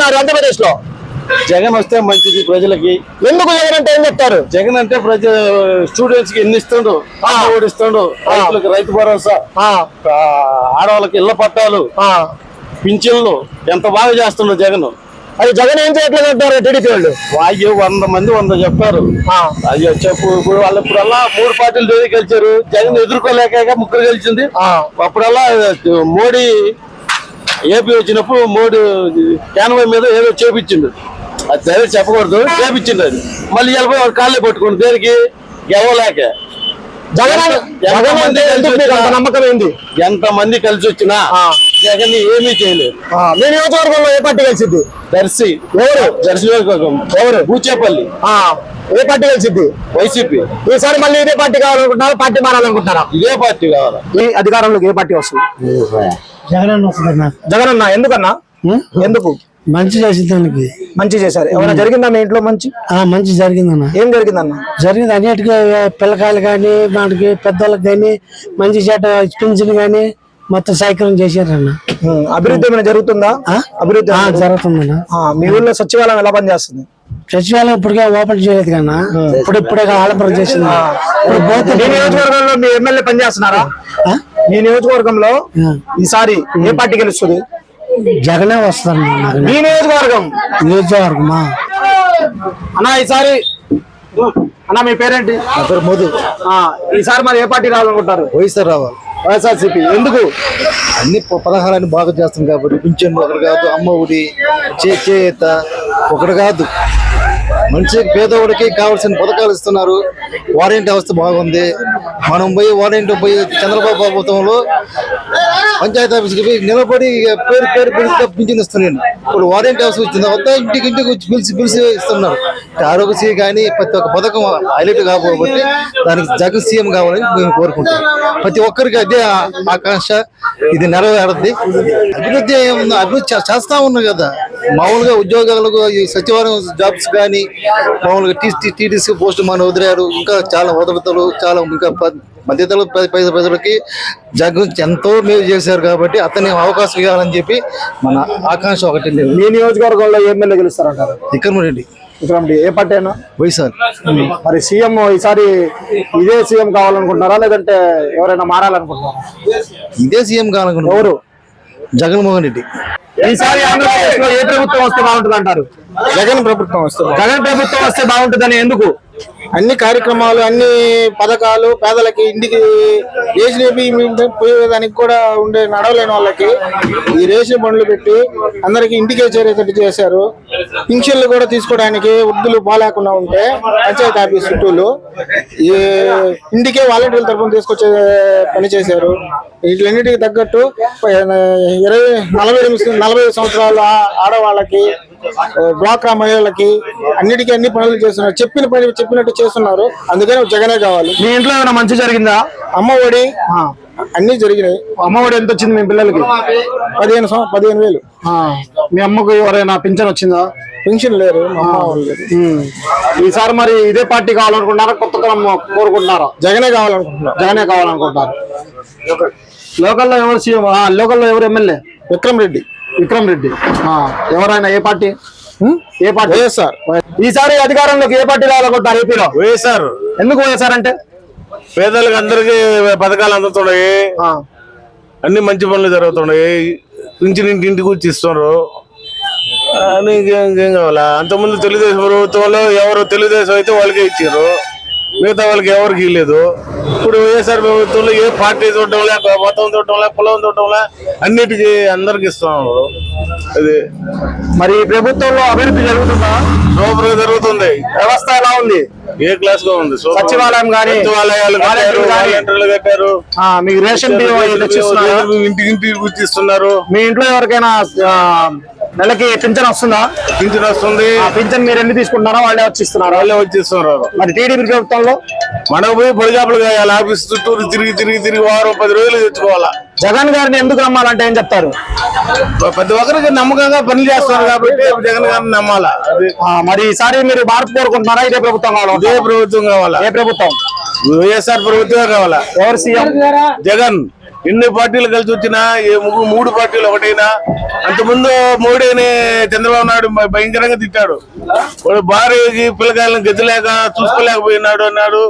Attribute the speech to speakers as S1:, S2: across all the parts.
S1: రావాలనుకుంటున్నారు ఆంధ్రప్రదేశ్లో
S2: జగన్ వస్తే మంచిది ప్రజలకి.
S1: ఎందుకు జగన్ అంటే ఏం చెప్తారు?
S2: జగన్ అంటే ప్రజ స్టూడెంట్స్కి ఎన్ని ఇస్తుండు? ఓడిస్తుండు రైతులకు రైతు భరోసా. ఆడవాళ్ళకి ఇళ్ళ పట్టాలు.
S1: ఆ.
S2: పింఛన్లు. ఎంత బాగా చేస్తుండ్రు జగన్?
S1: అది జగన్ ఏం చేయట్లేదు అంటారు టీడీపీ వాళ్ళు?
S2: వాయు వంద మంది వంద చెప్పారు.
S1: ఆ,
S2: అయ్యో చెప్పు ఇప్పుడు వాళ్ళు ఇప్పుడల్లా మూడు పార్టీలు గెలిచారు. జగన్ ఎదుర్కోలేక ముగ్గురు గెలిచింది. అప్పుడల్లా మోడీ ఏపీ వచ్చినప్పుడు మోడీ క్యాన్వై మీద ఏదో చేపించిండు. అది దయచేసి చెప్పకూడదు చేపించిండు అది. మళ్ళీ వెళ్ళిపోయి వాడు కాళ్ళే పట్టుకుంది దేనికి? గెలవలేక. ఎంత మంది కలిసి వచ్చినా. జగన్ ఏమీ చేయలేదు.
S1: ఆ, మీ నియోజకవర్గంలో ఏ పార్టీ కలిసిద్ది
S2: దర్శి
S1: ఎవరు?
S2: దర్శి నియోజకవర్గం. ఎవరు? బూచేపల్లి.
S1: ఆ, ఏ పార్టీ కలిసిద్ది
S2: వైసీపీ.
S1: ఈసారి మళ్ళీ ఇదే పార్టీ కావాలనుకుంటున్నారా? పార్టీ మారాలనుకుంటున్నారా?
S2: ఇదే పార్టీ కావాలా?
S1: ఈ అధికారంలోకి ఏ పార్టీ వస్తుంది?
S3: జగన్ వస్తుందన్నా.
S1: జగన్ అన్న ఎందుకన్నా ఎందుకు?
S3: మంచి చేసేదానికి.
S1: మంచి చేశారు. ఏమైనా జరిగిందా మీ ఇంట్లో మంచి?
S3: ఆ మంచి జరిగిందన్న.
S1: ఏం జరిగిందన్న?
S3: జరిగింది అన్నిటికీ పిల్లకాయలు కానీ మనకి పెద్దలకు కానీ మంచి చేట పింఛన్ కానీ మొత్తం సైక్లం చేశారన్న.
S1: అభివృద్ధి ఏమైనా జరుగుతుందా? అభివృద్ధి
S3: జరుగుతుందన్న.
S1: మీ ఊళ్ళో సచివాలయం ఎలా పనిచేస్తుంది?
S3: సచివాలయం ఇప్పటికే ఓపెన్ చేయలేదు కన్నా. ఇప్పుడు ఇప్పుడే ఆడంబరం చేసింది. ఇప్పుడు పోతే
S1: మీ నియోజకవర్గంలో మీ ఎమ్మెల్యే పనిచేస్తున్నారా? మీ నియోజకవర్గంలో. ఈసారి ఏ పార్టీ గెలుస్తుంది?
S3: జగనే నాకు
S1: మీ నియోజకవర్గం?
S3: నియోజకవర్గమా?
S1: అన్న ఈసారి అన్న మీ పేరేంటి?
S2: మధు
S1: ఆ, ఈసారి మరి ఏ పార్టీ రావాలనుకుంటారు
S2: వైఎస్ఆర్ రావాలి.
S1: వైఎస్ఆర్సీపీ. ఎందుకు?
S2: అన్ని పదహారాన్ని బాగా చేస్తుంది కాబట్టి పింఛన్ ఒకటి కాదు అమ్మ ఒడి చే చేత ఒకటి కాదు. మనిషికి పేదవాడికి కావాల్సిన పథకాలు ఇస్తున్నారు. వారంటీ వ్యవస్థ బాగుంది. మనం పోయి వారంటీ పోయి చంద్రబాబు ప్రభుత్వంలో పంచాయతీ ఆఫీస్కి పోయి నిలబడి పేరు పేరు పిలిచి పింఛన్ ఇస్తున్నాను ఇప్పుడు వారంటీ ఆఫీస్ వచ్చిన తర్వాత ఇంటికి ఇంటికి వచ్చి పిలిచి పిలిచి ఇస్తున్నారు. ఆరోగ్యశ్రీ కానీ ప్రతి ఒక్క పథకం హైలైట్ కాబట్టి దానికి జగన్ సీఎం కావాలని మేము కోరుకుంటాం ప్రతి ఒక్కరికి అదే ఆకాంక్ష. ఇది నెరవేరద్ది. అభివృద్ధి ఏముందో? అభివృద్ధి చేస్తా ఉన్నాం కదా. మామూలుగా ఉద్యోగాలకు ఈ సచివాలయం జాబ్స్ కానీ మామూలుగా టీ టీటీసీ పోస్ట్ మన వదిలేరు. ఇంకా చాలా వదలతలు చాలా ఇంకా మధ్యతరగతి ప్రజలకి జగన్ ఎంతో మేలు చేశారు కాబట్టి అతని అవకాశం ఇవ్వాలని చెప్పి మన ఆకాంక్ష ఒకటి లేదు
S1: మీ నియోజకవర్గంలో ఏ ఎమ్మెల్యే గెలుస్తారంటారు
S2: విక్రమరెడ్డి.
S1: విక్రమ్ ఏ పార్టీ అయినా?
S2: వైఎస్ఆర్.
S1: మరి సీఎం ఈసారి ఇదే సీఎం కావాలనుకుంటున్నారా? లేదంటే ఎవరైనా మారాలనుకుంటున్నారా?
S2: ఇదే సీఎం కావాలనుకున్నాం
S1: ఎవరు?
S2: జగన్మోహన్ రెడ్డి.
S1: ఈసారి ఆంధ్రప్రదేశ్లో ఏ ప్రభుత్వం వస్తే బాగుంటుంది అంటారు
S4: జగన్ ప్రభుత్వం వస్తుంది
S1: జగన్ ప్రభుత్వం వస్తే బాగుంటుందని ఎందుకు?
S4: అన్ని కార్యక్రమాలు అన్ని పథకాలు పేదలకి ఇంటికి రేషన్ పోయే పోయేదానికి కూడా ఉండే నడవలేని వాళ్ళకి ఈ రేషన్ బండ్లు పెట్టి అందరికి ఇంటికే చేరేటట్టు చేశారు. పింఛన్లు కూడా తీసుకోవడానికి వృద్ధులు బాగాలేకుండా ఉంటే పంచాయతీ ఆఫీస్ చుట్టూలు ఈ ఇంటికే వాలంటీర్ల తరఫున తీసుకొచ్చే పని చేశారు. వీటిలన్నిటికి తగ్గట్టు ఇరవై నలభై ఎనిమిది నలభై సంవత్సరాలు సంవత్సరాల ఆడవాళ్ళకి డ్వాక్రా మహిళలకి అన్నిటికీ అన్ని పనులు చేస్తున్నారు. చెప్పిన పని చెప్పినట్టు చేస్తున్నారు. అందుకని జగనే కావాలి.
S1: మీ ఇంట్లో ఏమైనా మంచి జరిగిందా?
S4: అమ్మ ఒడి అన్ని జరిగినాయి.
S1: అమ్మఒడి ఎంత వచ్చింది మీ పిల్లలకి?
S4: పదిహేను సం- పదిహేను వేలు.
S1: మీ అమ్మకు ఎవరైనా పింఛన్ వచ్చిందా?
S4: పెన్షన్ లేరు మా అమ్మ వాళ్ళు లేరు.
S1: ఉమ్. ఈసారి మరి ఇదే పార్టీ కావాలనుకుంటున్నారా? కొత్త తరం కోరుకుంటున్నారా?
S4: జగనే కావాలనుకుంటున్నారు
S1: జగనే కావాలనుకుంటున్నారు. లోకల్లో ఎవరు సీఎం? లోకల్లో ఎవరు ఎమ్మెల్యే?
S4: విక్రమ్ రెడ్డి.
S1: విక్రమ్ రెడ్డి. ఎవరైనా ఏ పార్టీ? ఏ పార్టీ?
S4: వైఎస్ఆర్.
S1: ఈసారి అధికారంలోకి ఏ పార్టీ రావాలనుకుంటున్నారు? ఏపీలో?
S2: వైఎస్ఆర్.
S1: ఎందుకు వైఎస్ఆర్ అంటే?
S2: పేదలకు అందరికీ పథకాలు అందుతున్నాయి. అన్ని మంచి పనులు జరుగుతున్నాయి. పింఛన్ ఇంటి ఇంటికి వచ్చి ఇస్తున్నారు. ఆ, నీకేం ఇంకేం కావాలా? అంతకుముందు తెలుగుదేశం ప్రభుత్వంలో ఎవరు తెలుగుదేశం అయితే వాళ్ళకే ఇచ్చారు. మిగతా వాళ్ళకి ఎవరికి ఇవ్వలేదు. ఇప్పుడు వైఎస్ఆర్ ప్రభుత్వంలో ఏ పార్టీ చూడటం లేక మతం చూడటం లేక కులం చూడటం లే అన్నిటికీ అందరికి ఇస్తున్నారు అది
S1: మరి ప్రభుత్వంలో అభివృద్ధి జరుగుతుందా?
S2: జరుగుతుంది.
S1: వ్యవస్థ ఎలా ఉంది?
S2: ఏ క్లాస్గా ఉంది.
S1: సచివాలయం గానీ,
S2: సచివాలయాలు కట్టారు
S1: మీకు రేషన్?
S2: ఇంటికి ఇస్తున్నారు
S1: మీ ఇంట్లో ఎవరికైనా నెలకి పింఛన్ వస్తుందా?
S2: పింఛన్ వస్తుంది.
S1: ఆ పింఛన్ మీరు ఎన్ని తీసుకుంటున్నారా వాళ్ళే వచ్చి ఇస్తున్నారా
S2: వాళ్ళే వచ్చి ఇస్తున్నారు
S1: మరి టీడీపీ ప్రభుత్వంలో?
S2: మనకు పోయి పొడిగాపులు కాయాలి. ఆఫీస్ చుట్టూరు తిరిగి తిరిగి తిరిగి వారం పది రోజులు తెచ్చుకోవాలా.
S1: జగన్ గారిని ఎందుకు నమ్మాలంటే ఏం చెప్తారు?
S2: ప్రతి ఒక్కరికి నమ్మకంగా పని చేస్తున్నారు కాబట్టి జగన్ గారిని నమ్మాలా?
S1: మరి ఈసారి మీరు భారత్ కోరుకుంటున్నారా? ఇదే ప్రభుత్వం
S2: ఇదే
S1: కావాలంటే
S2: ప్రభుత్వం కావాలా?
S1: ఏ ప్రభుత్వం?
S2: వైఎస్ఆర్ ప్రభుత్వమే కావాలా?
S1: ఎవరు సీఎం?
S2: జగన్.
S5: ఎన్ని పార్టీలు కలిసి వచ్చినా ఏ ము- మూడు పార్టీలు ఒకటైనా అంతకుముందు మోడీని చంద్రబాబు నాయుడు భయంకరంగా తిట్టాడు. భార్యకి పిల్లకాయలను గతిలేక చూసుకోలేకపోయినాడు అన్నాడు.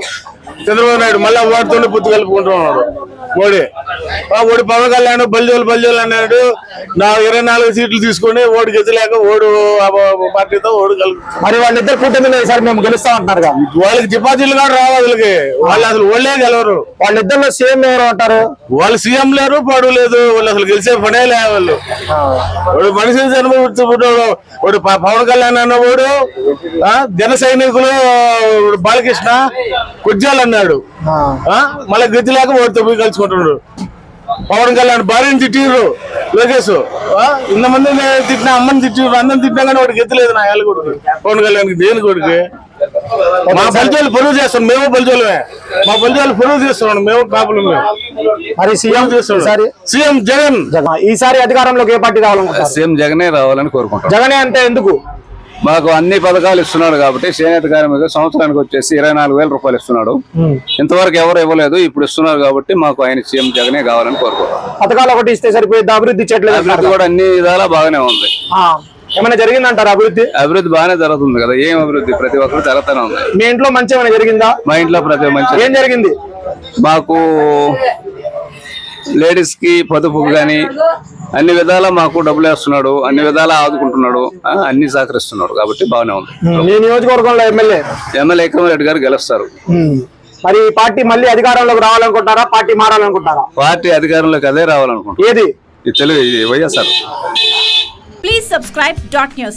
S5: చంద్రబాబు నాయుడు మళ్ళా వాడితోనే పొత్తు కలుపుకుంటున్నాడు మోడీ. ఓడి పవన్ కళ్యాణ్ బల్జోలు బల్జోలు అన్నాడు. నా ఇరవై నాలుగు సీట్లు తీసుకొని ఓడి గతిలేక ఓడు పార్టీతో ఓడు
S1: మరి వాళ్ళిద్దరు కూటమిలో ఈసారి మేము గెలుస్తాం అంటున్నారుగా.
S5: వాళ్ళకి డిపాజిట్లు కూడా రావు వాళ్ళకి వాళ్ళు అసలు ఓళ్ళే గెలవరు.
S1: వాళ్ళిద్దరిలో సీఎం ఎవరు అంటారు?
S5: వాళ్ళు సీఎం లేరు పాడు లేదు. వాళ్ళు అసలు గెలిచే పనే లే వాళ్ళు. వాడు మనిషి వాడు ప- పవన్ కళ్యాణ్ అన్నవాడు జన సైనికులు బాలకృష్ణ కుజ్జాలు అన్నాడు. మళ్ళీ గతి లేక వాడితో పోయి కలుసుకుంటున్నాడు. పవన్ కళ్యాణ్ భార్యని తిట్టిర్రు లోకేష్. ఆ, ఇంతమంది తిట్టిన అమ్మని తిట్టిర్రు అందరిని తిట్టినా కానీ వాడికి గతి లేదు నా ఏళ్ళ కొడుకు. పవన్ కళ్యాణ్ దేని కొడుకు? మా బలిజోలు పొరుగు చేస్తాం మేము బలిజోలమే మా బలిజోలు పొరుగు చేస్తున్నాం మేము కాపులు
S1: మరి సీఎం ఈసారి?
S5: సీఎం జగన్.
S1: ఈసారి అధికారంలోకి ఏ పార్టీ కావాలనుకుంటారు
S6: సీఎం జగనే రావాలని కోరుకుంటాం
S1: జగనే అంటే ఎందుకు?
S6: మాకు అన్ని పథకాలు ఇస్తున్నాడు కాబట్టి చేనేత కార్మిక సంవత్సరానికి వచ్చేసి ఇరవై నాలుగు వేల రూపాయలు ఇస్తున్నాడు. ఇంతవరకు ఎవరు ఇవ్వలేదు ఇప్పుడు ఇస్తున్నారు కాబట్టి మాకు ఆయన సీఎం జగనే కావాలని కోరుకుంటాం
S1: పథకాలు ఒకటి ఇస్తే సరిపోయింది అభివృద్ధి చేయట్లేదు
S6: అభివృద్ధి కూడా అన్ని విధాలా బాగానే ఉంది.
S1: ఏమైనా జరిగిందంటారు అభివృద్ధి?
S6: అభివృద్ధి బాగానే జరుగుతుంది కదా ఏం అభివృద్ధి? ప్రతి ఒక్కరు జరుగుతూనే ఉంది.
S1: మీ ఇంట్లో మంచి ఏమైనా జరిగిందా?
S6: మా ఇంట్లో ప్రతి మంచి
S1: ఏం జరిగింది?
S6: మాకు లేడీస్కి పొదుపు గాని అన్ని విధాలా మాకు డబ్బులు వేస్తున్నాడు అన్ని విధాలా ఆదుకుంటున్నాడు అన్ని సహకరిస్తున్నాడు కాబట్టి బాగానే ఉంది.
S1: మీ నియోజకవర్గంలో ఎమ్మెల్యే?
S6: ఎమ్మెల్యే రెడ్డి గారు గెలుస్తారు.
S1: మరి ఈ పార్టీ మళ్ళీ అధికారంలోకి రావాలనుకుంటారా పార్టీ మారాలనుకుంటారా
S6: పార్టీ అధికారంలోకి అదే రావాలనుకుంటున్నాం.
S1: ఏది?
S6: తెలుగు ఇది YSR.
S7: Please subscribe dot news.